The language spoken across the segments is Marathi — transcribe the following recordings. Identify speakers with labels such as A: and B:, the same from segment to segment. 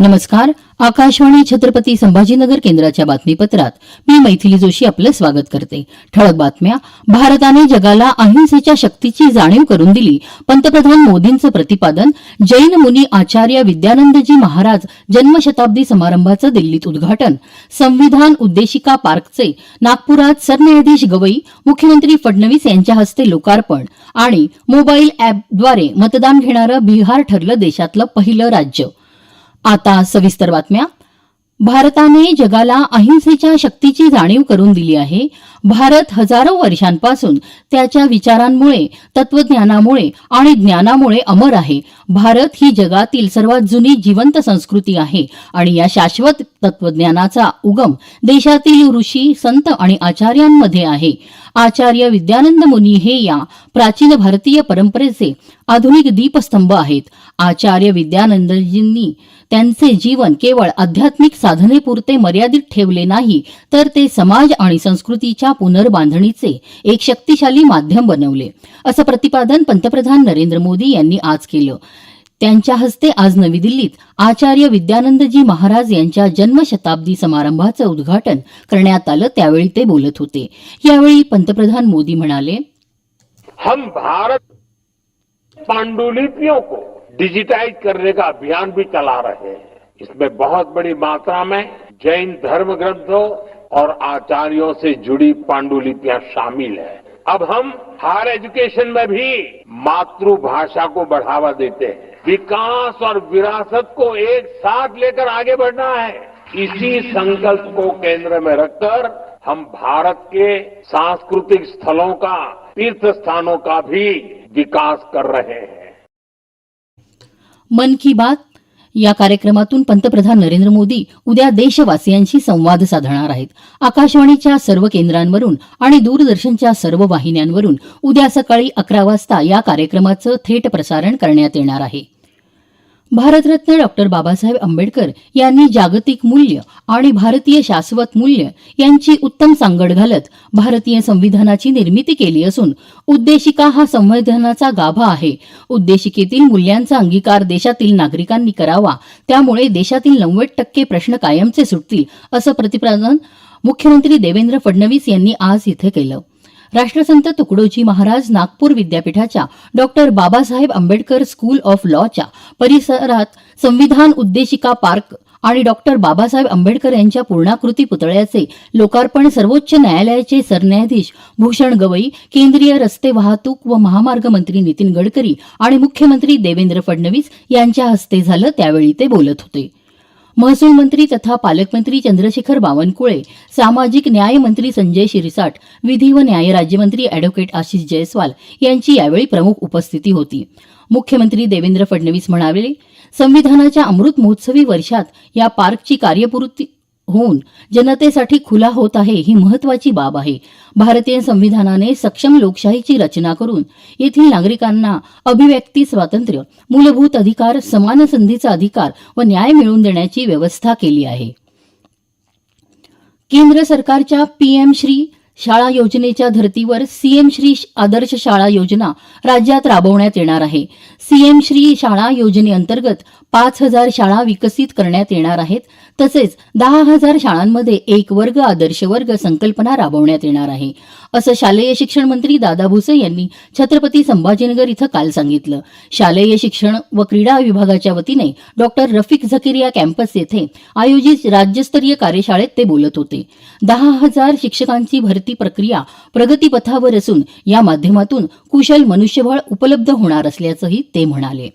A: नमस्कार आकाशवाणी छत्रपती संभाजीनगर केंद्राच्या बातमीपत्रात मी मैथिली जोशी आपलं स्वागत करते ठळक बातम्या भारताने जगाला अहिंसेच्या शक्तीची जाणीव करून दिली पंतप्रधान मोदींचं प्रतिपादन जैन मुनी आचार्य विद्यानंदजी महाराज जन्मशताब्दी समारंभाचं दिल्लीत उद्घाटन संविधान उद्देशिका पार्कचे नागपुरात सरन्यायाधीश गवई मुख्यमंत्री फडणवीस यांच्या हस्ते लोकार्पण आणि मोबाईल अॅपद्वारे मतदान घेणारं बिहार ठरलं देशातलं पहिलं राज्य आता सविस्तर बातम्या भारताने जगाला अहिंसेच्या शक्तीची जाणीव करून दिली आहे भारत हजारो वर्षांपासून त्याच्या विचारांमुळे तत्वज्ञानामुळे आणि ज्ञानामुळे अमर आहे भारत ही जगातील सर्वात जुनी जिवंत संस्कृती आहे आणि या शाश्वत तत्वज्ञानाचा उगम देशातील ऋषी संत आणि आचार्यांमध्ये आहे आचार्य विद्यानंद मुनी हे या प्राचीन भारतीय परंपरेचे आधुनिक दीपस्तंभ आहेत आचार्य विद्यानंदजींनी त्यांचे जीवन केवळ आध्यात्मिक साधनेपुरते मर्यादित ठेवले नाही तर ते समाज आणि संस्कृतीच्या पुनर्बांधणीचे एक शक्तिशाली माध्यम बनवले असं प्रतिपादन पंतप्रधान नरेंद्र मोदी यांनी आज केलं त्यांच्या हस्ते आज नवी दिल्लीत आचार्य विद्यानंदजी महाराज यांच्या जन्मशताब्दी समारंभाचं उद्घाटन करण्यात आलं त्यावेळी ते बोलत होते यावेळी पंतप्रधान मोदी म्हणाले
B: हम भारत पांडुलिपियों को डिजिटाइज करने का अभियान भी चला रहे हैं इसमें बहुत बड़ी मात्रा में जैन धर्म ग्रंथों और आचार्यों से जुड़ी पांडुलिपियां शामिल है अब हम हायर एजुकेशन में भी मातृभाषा को बढ़ावा देते हैं विकास और विरासत को एक साथ लेकर आगे बढ़ना है इसी संकल्प को केंद्र में रखकर हम भारत के सांस्कृतिक स्थलों का तीर्थ स्थानों का भी विकास कर रहे हैं
A: मन की बात या कार्यक्रमातून पंतप्रधान नरेंद्र मोदी उद्या देशवासियांशी संवाद साधणार आहेत आकाशवाणीच्या सर्व केंद्रांवरून आणि दूरदर्शनच्या सर्व वाहिन्यांवरून उद्या सकाळी अकरा वाजता या कार्यक्रमाचं थेट प्रसारण करण्यात येणार आहे भारतरत्न डॉक्टर बाबासाहेब आंबेडकर यांनी जागतिक मूल्य आणि भारतीय शाश्वत मूल्य यांची उत्तम सांगड घालत भारतीय संविधानाची निर्मिती केली असून उद्देशिका हा संविधानाचा गाभा आहे उद्देशिकेतील मूल्यांचा अंगीकार देशातील नागरिकांनी करावा त्यामुळे देशातील नव्वद टक्के प्रश्न कायमचे सुटतील असं प्रतिपादन मुख्यमंत्री देवेंद्र फडणवीस यांनी आज इथं केलं राष्ट्रसंत तुकडोजी महाराज नागपूर विद्यापीठाच्या doctor Babasaheb Ambedkar school of लॉच्या परिसरात संविधान उद्देशिका पार्क आणि डॉक्टर बाबासाहेब आंबेडकर यांच्या पूर्णाकृती पुतळ्याचे लोकार्पण सर्वोच्च न्यायालयाचे सरन्यायाधीश भूषण गवई केंद्रीय रस्ते वाहतूक व महामार्ग मंत्री नितीन गडकरी आणि मुख्यमंत्री देवेंद्र फडणवीस यांच्या हस्ते झालं त्यावेळी ते बोलत होते महसूल मंत्री तथा पालकमंत्री चंद्रशेखर बावनकुळे सामाजिक न्याय मंत्री संजय शिरसाट विधी व न्याय राज्यमंत्री अॅडव्होकेट आशिष जयस्वाल यांची यावेळी प्रमुख उपस्थिती होती मुख्यमंत्री देवेंद्र फडणवीस म्हणाले संविधानाच्या अमृत महोत्सवी वर्षात या पार्कची कार्यपूर्ती होऊन जनतेसाठी खुला होत आहे ही महत्वाची बाब आहे भारतीय संविधानाने सक्षम लोकशाहीची रचना करून येथील नागरिकांना अभिव्यक्ती स्वातंत्र्य मूलभूत अधिकार समान संधीचा अधिकार व न्याय मिळवून देण्याची व्यवस्था केली आहे केंद्र सरकारच्या पीएम श्री शाळा योजनेच्या धर्तीवर सीएम श्री आदर्श शाळा योजना राज्यात राबवण्यात येणार आहे सीएम श्री शाळा योजनेअंतर्गत पाच हजार शाळा विकसित करण्यात येणार आहेत तसेच दहा हजार शाळांमध्ये एक वर्ग आदर्श वर्ग संकल्पना राबवण्यात येणार आहे असं शालेय शिक्षण मंत्री दादा भुसे यांनी छत्रपती संभाजीनगर इथं काल सांगितलं शालेय शिक्षण व क्रीडा विभागाच्या वतीने डॉक्टर रफिक झकीरिया कॅम्पस येथे आयोजित राज्यस्तरीय कार्यशाळेत ते बोलत होते दहा हजार शिक्षकांची भरती प्रक्रिया प्रगतीपथावर असून या माध्यमातून कुशल मनुष्यबळ उपलब्ध होणार असल्याचंही ते म्हणाले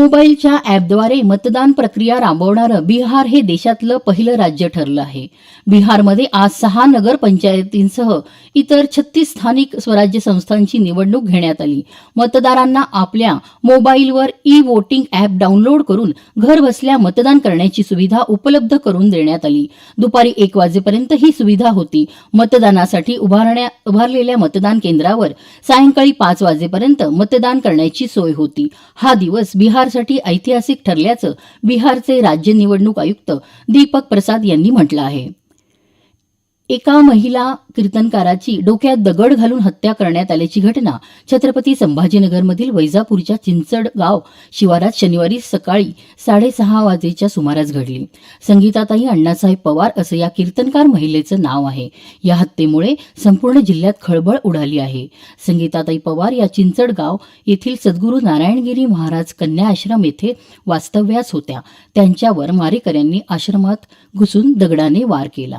A: मोबाईलच्या ॲपद्वारे मतदान प्रक्रिया राबवणारं बिहार हे देशातलं पहिलं राज्य ठरलं आहे बिहारमध्ये आज सहा नगरपंचायतींसह इतर छत्तीस स्थानिक स्वराज्य संस्थांची निवडणूक घेण्यात आली मतदारांना आपल्या मोबाईलवर ई वोटिंग ॲप डाऊनलोड करून घरबसल्या मतदान करण्याची सुविधा उपलब्ध करून देण्यात आली दुपारी एक वाजेपर्यंत ही सुविधा होती मतदानासाठी उभारलेल्या मतदान केंद्रावर सायंकाळी पाच वाजेपर्यंत मतदान करण्याची सोय होती हा दिवस बिहार साठी ऐतिहासिक ठरल्याचं बिहारचे राज्य निवडणूक आयुक्त दीपक प्रसाद यांनी म्हटलं आहे एका महिला कीर्तनकाराची डोक्यात दगड घालून हत्या करण्यात आल्याची घटना छत्रपती संभाजीनगरमधील वैजापूरच्या चिंचड गाव शिवारात शनिवारी सकाळी साडेसहा वाजेच्या सुमारास घडली संगीताताई अण्णासाहेब पवार असं या कीर्तनकार महिलेचं नाव आहे या हत्येमुळे संपूर्ण जिल्ह्यात खळबळ उडाली आहे संगीताताई पवार या चिंचड गाव येथील सद्गुरू नारायणगिरी महाराज कन्या आश्रम येथे वास्तव्यास होत्या त्यांच्यावर मारेकऱ्यांनी आश्रमात घुसून दगडाने वार केला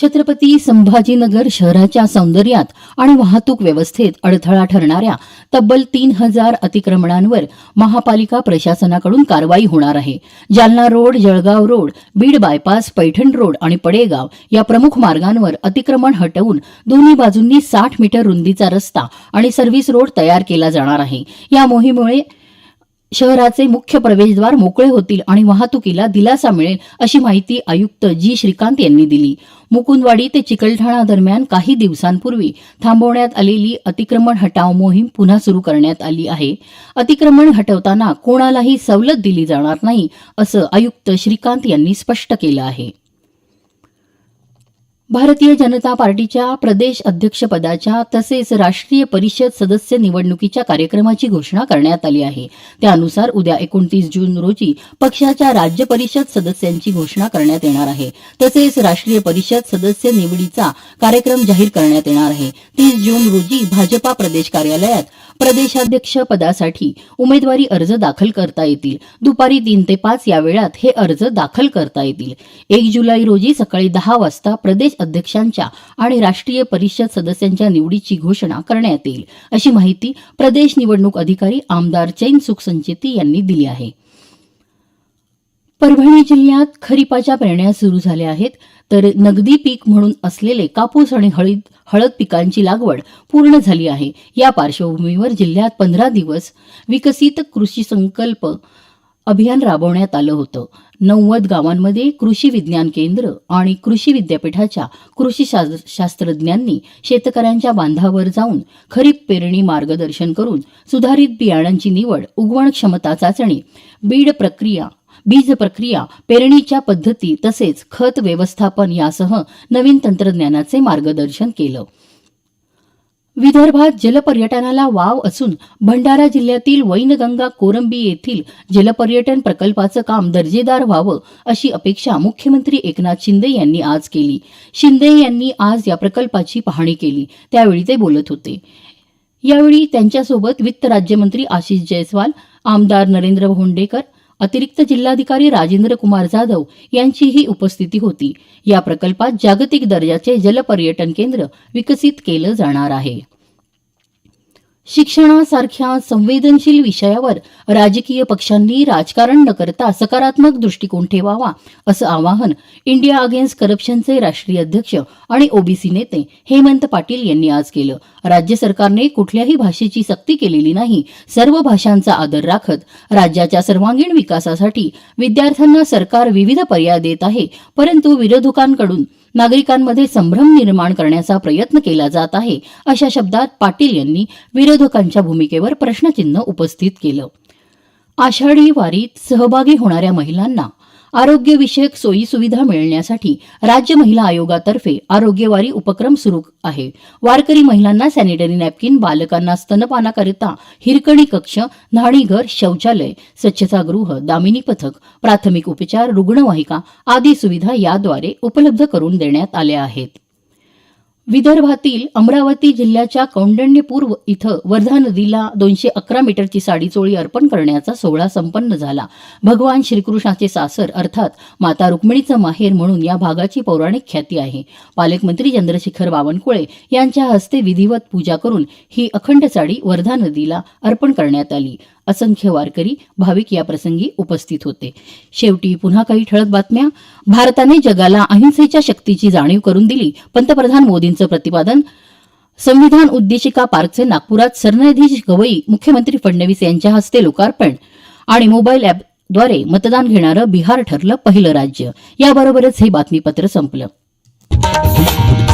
A: छत्रपती संभाजीनगर शहराच्या सौंदर्यात आणि वाहतूक व्यवस्थेत अडथळा ठरणाऱ्या तब्बल तीन हजार अतिक्रमणांवर महापालिका प्रशासनाकडून कारवाई होणार आहे Jalna road Jalgaon road Beed bypass Paithan road आणि पडेगाव या प्रमुख मार्गांवर अतिक्रमण हटवून दोन्ही बाजूंनी साठ मीटर रुंदीचा रस्ता आणि सर्व्हिस रोड तयार केला जाणार आहे या मोहिमेमुळे शहराचे मुख्य प्रवेशद्वार मोकळे होतील आणि वाहतुकीला दिलासा मिळेल अशी माहिती आयुक्त जी श्रीकांत यांनी दिली मुकुंदवाडी ते चिकलठाणा दरम्यान काही दिवसांपूर्वी थांबवण्यात आलेली अतिक्रमण हटाव मोहीम पुन्हा सुरू करण्यात आली आहे अतिक्रमण हटवताना कोणालाही सवलत दिली जाणार नाही असं आयुक्त श्रीकांत यांनी स्पष्ट केलं आहे भारतीय जनता पार्टीच्या प्रदेश अध्यक्षपदाच्या तसेच राष्ट्रीय परिषद सदस्य निवडणुकीच्या कार्यक्रमाची घोषणा करण्यात आली आहे त्यानुसार उद्या एकोणतीस जून रोजी पक्षाच्या राज्य परिषद सदस्यांची घोषणा करण्यात येणार आहे तसेच राष्ट्रीय परिषद सदस्य निवडीचा कार्यक्रम जाहीर करण्यात येणार आहे तीस जून रोजी भाजपा प्रदेश कार्यालयात प्रदेशाध्यक्ष पदासाठी उमेदवारी अर्ज दाखल करता येतील दुपारी तीन ते पाच या वेळात हे अर्ज दाखल करता येतील एक जुलै रोजी सकाळी दहा वाजता प्रदेश अध्यक्षांच्या आणि राष्ट्रीय परिषद सदस्यांच्या निवडीची घोषणा करण्यात येईल अशी माहिती प्रदेश निवडणूक अधिकारी आमदार चैन संचेती यांनी दिली आहे परभणी जिल्ह्यात खरीपाच्या पेरण्या सुरू झाल्या आहेत तर नगदी पीक म्हणून असलेले कापूस आणि हळद हळद पिकांची लागवड पूर्ण झाली आहे या पार्श्वभूमीवर जिल्ह्यात पंधरा दिवस विकसित कृषी संकल्प अभियान राबवण्यात आलं होतं नव्वद गावांमध्ये कृषी विज्ञान केंद्र आणि कृषी विद्यापीठाच्या कृषी शास्त्रज्ञांनी शेतकऱ्यांच्या बांधावर जाऊन खरीप पेरणी मार्गदर्शन करून सुधारित बियाणांची निवड उगवण क्षमता चाचणी बीड प्रक्रिया बीज प्रक्रिया पेरणीच्या पद्धती तसेच खत व्यवस्थापन यासह नवीन तंत्रज्ञानाचे मार्गदर्शन केलं विदर्भात जलपर्यटनाला वाव असून भंडारा जिल्ह्यातील वैनगंगा कोरंबी येथील जलपर्यटन प्रकल्पाचं काम दर्जेदार व्हावं अशी अपेक्षा मुख्यमंत्री एकनाथ शिंदे यांनी आज केली शिंदे यांनी आज या प्रकल्पाची पाहणी केली त्यावेळी ते बोलत होते यावेळी त्यांच्यासोबत वित्त राज्यमंत्री आशिष जयस्वाल आमदार नरेंद्र भोंडेकर अतिरिक्त जिल्हाधिकारी राजेंद्र कुमार जाधव यांचीही उपस्थिती होती या प्रकल्पात जागतिक दर्जाचे जलपर्यटन केंद्र विकसित केलं जाणार आहे शिक्षणासारख्या संवेदनशील विषयावर राजकीय पक्षांनी राजकारण न करता सकारात्मक दृष्टिकोन ठेवावा असं आवाहन इंडिया अगेन्स्ट करप्शनचे राष्ट्रीय अध्यक्ष आणि ओबीसी नेते हेमंत पाटील यांनी आज केलं राज्य सरकारने कुठल्याही भाषेची सक्ती केलेली नाही सर्व भाषांचा आदर राखत राज्याच्या सर्वांगीण विकासासाठी विद्यार्थ्यांना सरकार विविध पर्याय देत आहे परंतु विरोधकांकडून नागरिकांमध्ये संभ्रम निर्माण करण्याचा प्रयत्न केला जात आहे अशा शब्दात पाटील यांनी विरोधकांच्या भूमिकेवर प्रश्नचिन्ह उपस्थित केलं आषाढी वारीत सहभागी होणाऱ्या महिलांना आरोग्यविषयक सोयी सुविधा मिळण्यासाठी राज्य महिला आयोगातर्फे आरोग्यवारी उपक्रम सुरू आहे वारकरी महिलांना सॅनिटरी नॅपकिन बालकांना स्तनपानाकरिता हिरकणी कक्ष न्हाणीघर शौचालय स्वच्छतागृह दामिनी पथक प्राथमिक उपचार रुग्णवाहिका आदी सुविधा याद्वारे उपलब्ध करून देण्यात आल्या आहेत विदर्भातील अमरावती जिल्ह्याच्या कौंडण्यपूर्व इथं वर्धा नदीला दोनशे अकरा मीटरची साडीचोळी अर्पण करण्याचा सोहळा संपन्न झाला भगवान श्रीकृष्णाचे सासर अर्थात माता रुक्मिणीचं माहेर म्हणून या भागाची पौराणिक ख्याती आहे पालकमंत्री चंद्रशेखर बावनकुळे यांच्या हस्ते विधिवत पूजा करून ही अखंड साडी वर्धा नदीला अर्पण करण्यात आली असंख्य वारकरी भाविक या प्रसंगी उपस्थित होते शेवटी पुन्हा काही ठळक बातम्या भारताने जगाला अहिंसेच्या शक्तीची जाणीव करून दिली पंतप्रधान मोदींचं प्रतिपादन संविधान उद्देशिका पार्कचे नागपुरात सरन्यायाधीश गवई मुख्यमंत्री फडणवीस यांच्या हस्ते लोकार्पण आणि मोबाईल द्वारे मतदान घेणारं बिहार ठरलं पहिलं राज्य याबरोबरच हे बातमीपत्र संपलं